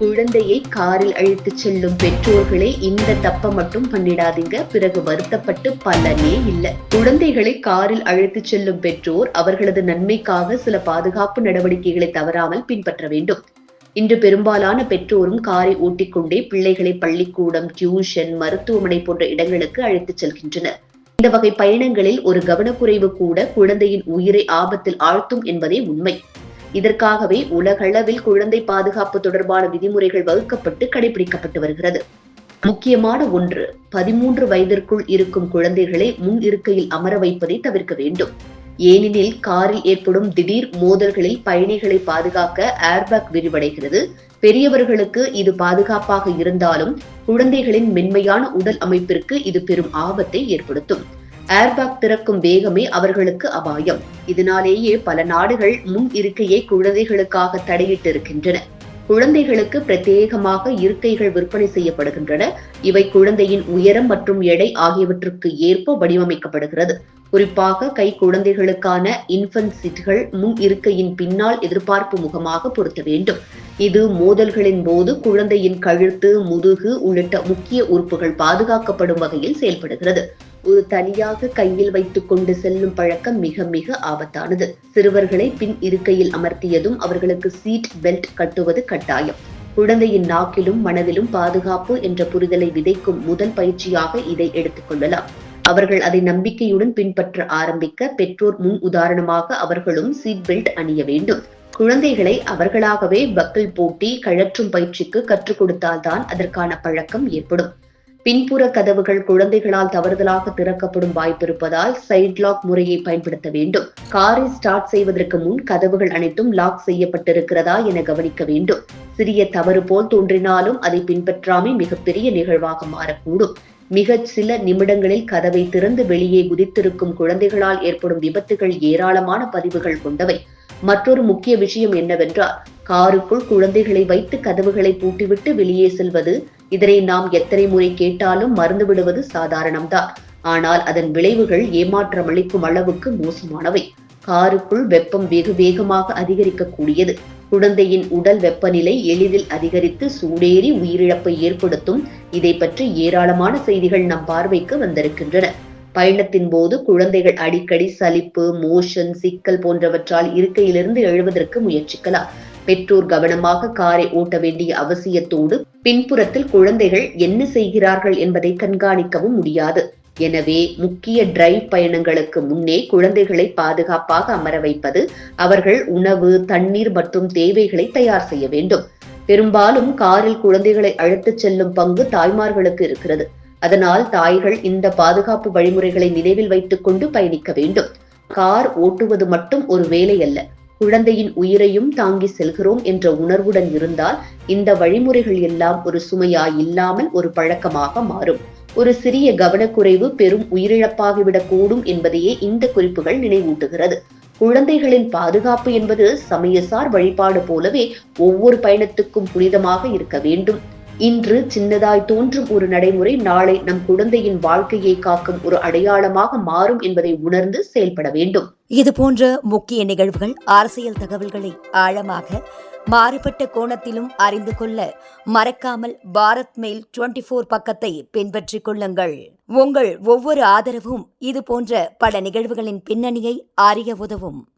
குழந்தையை காரில் அழைத்துச் செல்லும் பெற்றோர்களே இந்த தப்ப மட்டும் பண்ணிடாதீங்க. பிறகு வருத்தப்பட்டு பலனே இல்லை. குழந்தைகளை காரில் அழைத்துச் செல்லும் பெற்றோர் அவர்களது நன்மைக்காக சில பாதுகாப்பு நடவடிக்கைகளை தவறாமல் பின்பற்ற வேண்டும். இன்று பெரும்பாலான பெற்றோரும் காரை ஓட்டிக்கொண்டே பிள்ளைகளை பள்ளிக்கூடம் டியூஷன் மருத்துவமனை போன்ற இடங்களுக்கு அழைத்துச் செல்கின்றனர். இந்த வகை பயணங்களில் ஒரு கவனக்குறைவு கூட குழந்தையின் உயிரை ஆபத்தில் ஆழ்த்தும் என்பதே உண்மை. இதற்காகவே உலகளவில் குழந்தை பாதுகாப்பு தொடர்பான விதிமுறைகள் வகுக்கப்பட்டு கடைபிடிக்கப்பட்டு வருகிறது. முக்கியமான ஒன்று பதிமூன்று வயதிற்குள் இருக்கும் குழந்தைகளை முன் இருக்கையில் அமர வைப்பதை தவிர்க்க வேண்டும். ஏனெனில் காரில் ஏற்படும் திடீர் மோதல்களில் பயணிகளை பாதுகாக்க ஏர்பேக் விரிவடைகிறது. பெரியவர்களுக்கு இது பாதுகாப்பாக இருந்தாலும் குழந்தைகளின் மென்மையான உடல் அமைப்பிற்கு இது பெரும் ஆபத்தை ஏற்படுத்தும். ஏர்பேக் திறக்கும் வேகமே அவர்களுக்கு அபாயம். இதனாலேயே பல நாடுகள் முன் இருக்கையை குழந்தைகளுக்காக தடையிட்டு இருக்கின்றன குழந்தைகளுக்கு பிரத்யேகமாக இருக்கைகள் விற்பனை செய்யப்படுகின்றன. இவை குழந்தையின் உயரம் மற்றும் எடை ஆகியவற்றுக்கு ஏற்ப வடிவமைக்கப்படுகிறது. குறிப்பாக கை குழந்தைகளுக்கான இன்ஃபன்ட் சீட்டுகள் முன் இருக்கையின் பின்னால் எதிர்பார்ப்பு முகமாக பொருத்த வேண்டும். இது மோதல்களின் போது குழந்தையின் கழுத்து முதுகு உள்ளிட்ட முக்கிய உறுப்புகள் பாதுகாக்கப்படும் வகையில் செயல்படுகிறது. ஒரு தனியாக கையில் வைத்துக் கொண்டு செல்லும் பழக்கம் மிக மிக ஆபத்தானது. சிறுவர்களை பின் இருக்கையில் அமர்த்தியதும் அவர்களுக்கு சீட் பெல்ட் கட்டுவது கட்டாயம். குழந்தையின் நாக்கிலும் மனதிலும் பாதுகாப்பு என்ற புரிதலை விதைக்கும் முதல் பயிற்சியாக இதை எடுத்துக் கொள்ளலாம். அவர்கள் அதை நம்பிக்கையுடன் பின்பற்ற ஆரம்பிக்க பெற்றோர் முன் உதாரணமாக அவர்களும் சீட் பெல்ட் அணிய வேண்டும். குழந்தைகளை அவர்களாகவே பக்கிள் போட்டி கழற்றும் பயிற்சிக்கு கற்றுக் கொடுத்தால்தான் அதற்கான பழக்கம் ஏற்படும். பின்புற கதவுகள் குழந்தைகளால் தவறுதலாக திறக்கப்படும் வாய்ப்பு இருப்பதால் சைட் லாக் முறையை பயன்படுத்த வேண்டும். காரை ஸ்டார்ட் செய்வதற்கு முன் கதவுகள் அனைத்தும் லாக் செய்யப்பட்டிருக்கிறதா என கவனிக்க வேண்டும். சிறிய தவறு போல் தோன்றினாலும் அதை பின்பற்றாமை மிகப்பெரிய நிகழ்வாக மாறக்கூடும். மிகச் சில நிமிடங்களில் கதவை திறந்து வெளியே குதித்திருக்கும் குழந்தைகளால் ஏற்படும் விபத்துகள் ஏராளமான பதிவுகள் கொண்டவை. மற்றொரு முக்கிய விஷயம் என்னவென்றால் காருக்குள் குழந்தைகளை வைத்து கதவுகளை பூட்டிவிட்டு வெளியே செல்வது இதனை நாம் எத்தனை முறை கேட்டாலும் மறந்து விடுவது சாதாரணம்தான். ஆனால் அதன் விளைவுகள் ஏமாற்றம் அளிக்கும் அளவுக்கு மோசமானவை. காருக்குள் வெப்பம் வெகு வேகமாக அதிகரிக்கக்கூடியது. குழந்தையின் உடல் வெப்பநிலை எளிதில் அதிகரித்து சூடேறி உயிரிழப்பை ஏற்படுத்தும். இதை பற்றி ஏராளமான செய்திகள் நம் பார்வைக்கு வந்திருக்கின்றன. பயணத்தின் போது குழந்தைகள் அடிக்கடி சலிப்பு மோஷன் சிக்கல் போன்றவற்றால் இருக்கையிலிருந்து எழுவதற்கு முயற்சிக்கலாம். பெற்றோர் கவனமாக காரை ஓட்ட வேண்டிய அவசியத்தோடு பின்புறத்தில் குழந்தைகள் என்ன செய்கிறார்கள் என்பதை கண்காணிக்கவும் முடியாது. எனவே முக்கிய டிரைவ் பயணங்களுக்கு முன்னே குழந்தைகளை பாதுகாப்பாக அமர வைப்பது அவர்கள் உணவு தண்ணீர் மற்றும் தேவைகளை தயார் செய்ய வேண்டும். பெரும்பாலும் காரில் குழந்தைகளை அழைத்துச் செல்லும் பங்கு தாய்மார்களுக்கு இருக்கிறது. அதனால் தாய்கள் இந்த பாதுகாப்பு வழிமுறைகளை நினைவில் வைத்துக் கொண்டு பயணிக்க வேண்டும். கார் ஓட்டுவது மட்டும் ஒரு வேலை அல்ல குழந்தையின் உயிரையும் தாங்கி செல்கிறோம் என்ற உணர்வுடன் இருந்தால் இந்த வழிமுறைகள் எல்லாம் ஒரு சுமையா இல்லாமல் ஒரு பழக்கமாக மாறும். ஒரு சிறிய கவனக்குறைவு பெரும் உயிரிழப்பாகிவிடக்கூடும் என்பதையே இந்த குறிப்புகள் நினைவூட்டுகிறது. குழந்தைகளின் பாதுகாப்பு என்பது சமயசார் வழிபாடு போலவே ஒவ்வொரு பயணத்துக்கும் புனிதமாக இருக்க வேண்டும். இன்று சின்னதாய் தோன்றும் ஒரு நடைமுறை நாளை நம் குழந்தையின் வாழ்க்கையை காக்கும் ஒரு அடையாளமாக மாறும் என்பதை உணர்ந்து செயல்பட வேண்டும். இது போன்ற முக்கிய நிகழ்வுகள் அரசியல் தகவல்களை ஆழமாக மாறுபட்ட கோணத்திலும் அறிந்து கொள்ள மறக்காமல் பாரத் மெயில் டுவெண்டி போர் பக்கத்தை பின்பற்றிக் கொள்ளுங்கள். உங்கள் ஒவ்வொரு ஆதரவும் இது போன்ற பல நிகழ்வுகளின் பின்னணியை அறிய உதவும்.